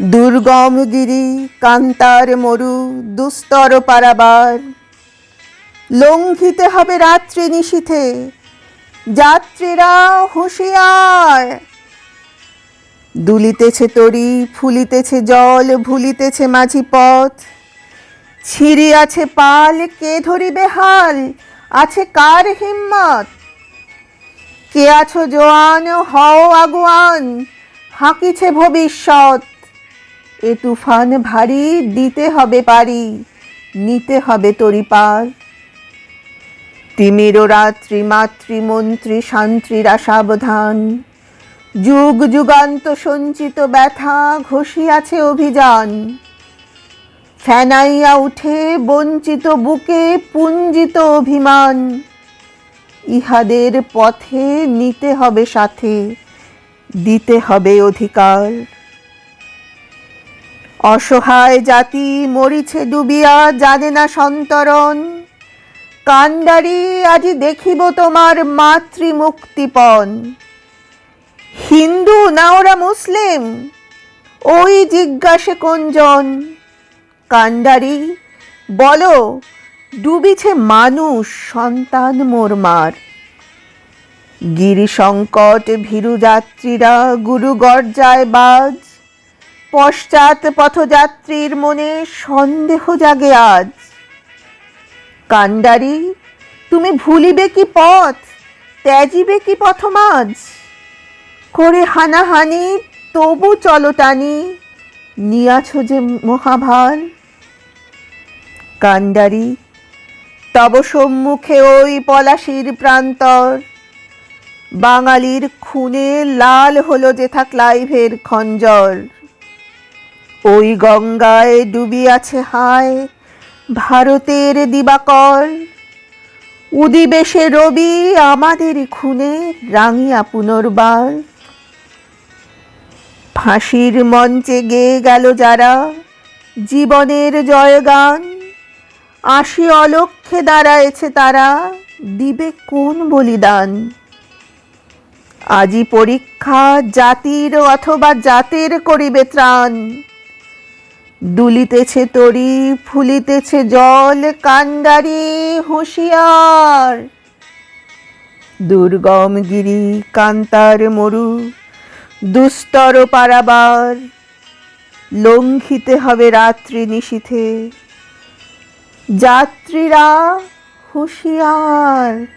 দুর্গম গিরি, কান্তার মরু, দুস্তর পারাবার। লঙ্ঘিতে হবে রাত্রি নিশীথে, যাত্রীরা হুঁশিয়ার। দুলিতেছে তরি, ফুলিতেছে জল, ভুলিতেছে মাঝি পথ। ছিঁড়ি আছে পাল, কে ধরিবে হাল? আছে কার হিম্মত? কে আছো জোয়ান, হও আগুয়ান। হাঁকিছে ভবিষ্যৎ এ তুফান ভারী দিতে হবে পারি, নিতে হবে তরি পার। তিমির রাত্রি মাতৃমন্ত্রী শান্ত্রীরা সাবধান যুগ যুগান্ত সঞ্চিত ব্যথা ঘষিয়াছে অভিযান। ফেনাইয়া উঠে বঞ্চিত বুকে পুঞ্জিত অভিমান, ইহাদের পথে নিতে হবে সাথে, দিতে হবে অধিকার। অসহায় জাতি মরিছে ডুবিয়া জানে না সন্তরণ। কান্ডারি আজি দেখিব তোমার মাতৃমুক্তিপণ। হিন্দু না ওরা মুসলিম? ওই জিজ্ঞাসে কোনজন? কান্ডারি বলো, ডুবিছে মানুষ, সন্তান মোর মার। গিরি সংকট ভীরু যাত্রীরা গুরু গর্জায় বাজ। পশ্চাৎ পথযাত্রীর মনে সন্দেহ জাগে আজ। কান্ডারি, তুমি ভুলিবে কি পথ? ত্যাজিবে কি পথমাজ? করে হানাহানি, তবু চলো টানি, নিয়াছ যে মহাভার কান্ডারি, তব সম্মুখে ওই পলাশির প্রান্তর। বাঙালির খুনে লাল হলো যেথা ক্লাইভের খঞ্জর। ওই গঙ্গায় ডুবিয়াছে হায় ভারতের দিবাকর। উদিবেশে রবি আমাদের খুনে রাঙিয়া পুনর্বার। ফাঁসির মঞ্চে গেয়ে গেল যারা জীবনের জয়গান। আশি অলক্ষে দাঁড়ায়েছে তারা, দিবে কোন বলিদান? আজি পরীক্ষা জাতির অথবা জাতের করিবে ত্রাণ। দুলিতেছে তরি, ফুলিতেছে জল, কান্ডারি, হুঁশিয়ার। দুর্গম গিরি, কান্তার মরু, দুস্তর পারাবার। লঙ্ঘিতে হবে রাত্রি নিশীথে, যাত্রীরা হুঁশিয়ার।